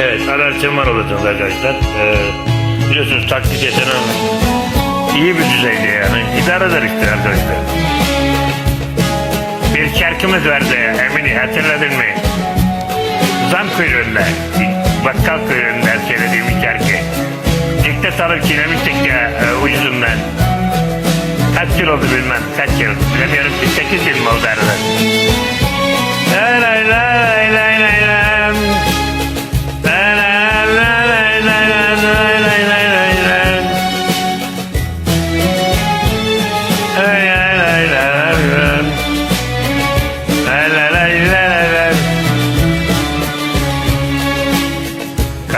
Evet, alerjim var olacağız arkadaşlar. Ee, biliyorsunuz taklit yeteneğim iyi bir düzeyde yani. İdare eder işte arkadaşlar. Bir şarkımız vardı Emini hatırladın mı? Zam kuyruğunda, bakkal kuyruğunda söylediğim bir şarkı. Dikte alıp çiğnemiştik ya e, ucuzundan. Kaç yıl oldu bilmem, kaç yıl. Bilemiyorum ki 8 yıl mı oldu arada?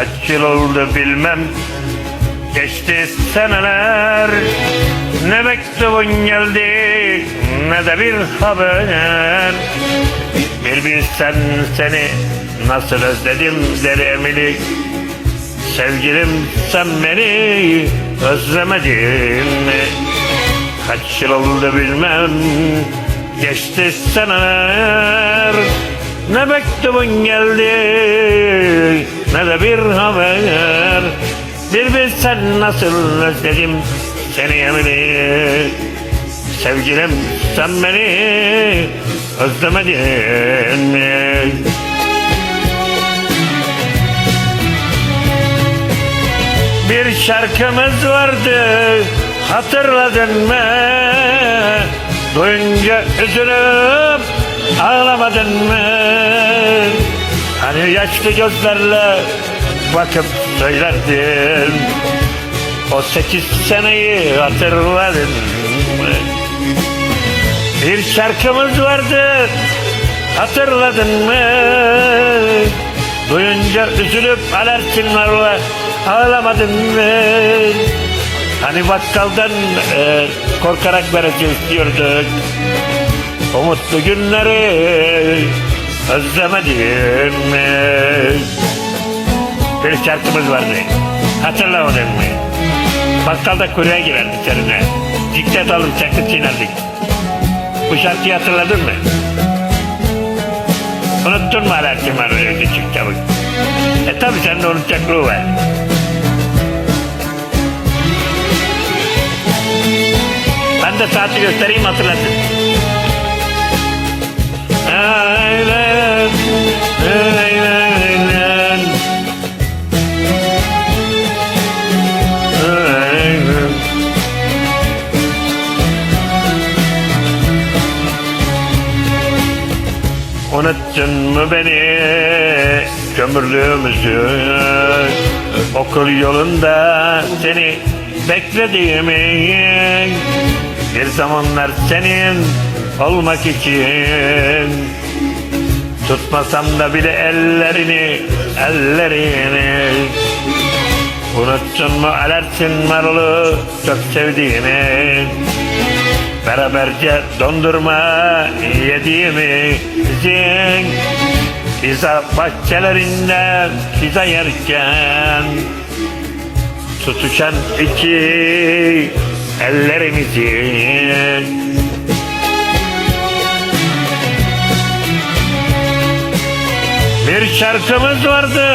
Kaç yıl oldu bilmem. Geçti seneler. Ne mektubun geldi Ne de bir haber. Bir bilsen seni Nasıl özledim deli emilik Sevgilim sen beni özlemedin mi? Kaç yıl oldu bilmem. Geçti seneler Ne mektubun geldi Ne de bir haber Bir bilsen nasıl özledim Seni eminim Sevgilim sen beni özlemedin mi? Bir şarkımız vardı hatırladın mı? Duyunca üzülüp ağlamadın mı? Hani yaşlı gözlerle bakıp söylerdin O sekiz seneyi hatırladın mı? Bir şarkımız vardı hatırladın mı? Duyunca üzülüp alertinlerle ağlamadın mı? Hani bakkaldan e, korkarak vereceğiz istiyorduk. O mutlu günleri özlemedin mi? Bir şarkımız vardı. Hatırlamadın mı? Bakkalda kuyruğa girerdik seninle. Dikkat alıp çakıp çiğnerdik. Bu şarkıyı hatırladın mı? Unuttun mu Alaaddin öyle küçük çabuk? E tabi sende unutacak ruh var. Ben de saati göstereyim hatırlatın. Unuttun mu beni? Kömürlüğümüzü Okul yolunda seni beklediğimi Bir zamanlar senin olmak için. Tutmasam da bile ellerini, ellerini. Unuttun mu alersin marulu çok sevdiğimi Beraberce dondurma yediğimizin Pizza bahçelerinde pizza yerken Tutuşan iki ellerimizin Bir şarkımız vardı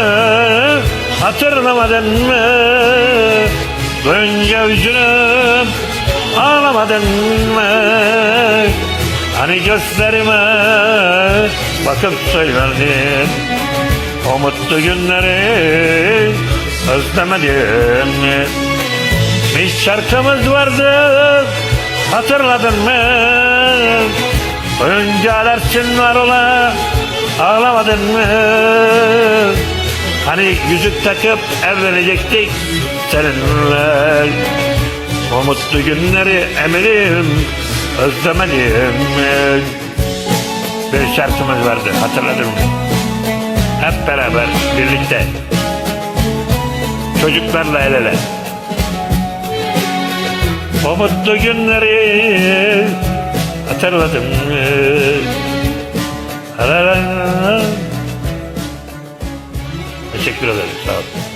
hatırlamadın mı? Duyunca üzülüp ağlamadın mı? Hani gözlerime bakıp söylerdin O mutlu günleri özlemedin mi? Bir şarkımız vardı hatırladın mı? Duyunca alersin var ola ağlamadın mı? Hani yüzük takıp evlenecektik seninle O mutlu günleri eminim özlemedim Bir şarkımız vardı hatırladın mı? Hep beraber birlikte Çocuklarla el ele O mutlu günleri hatırladım? Teşekkür ederim sağ olun.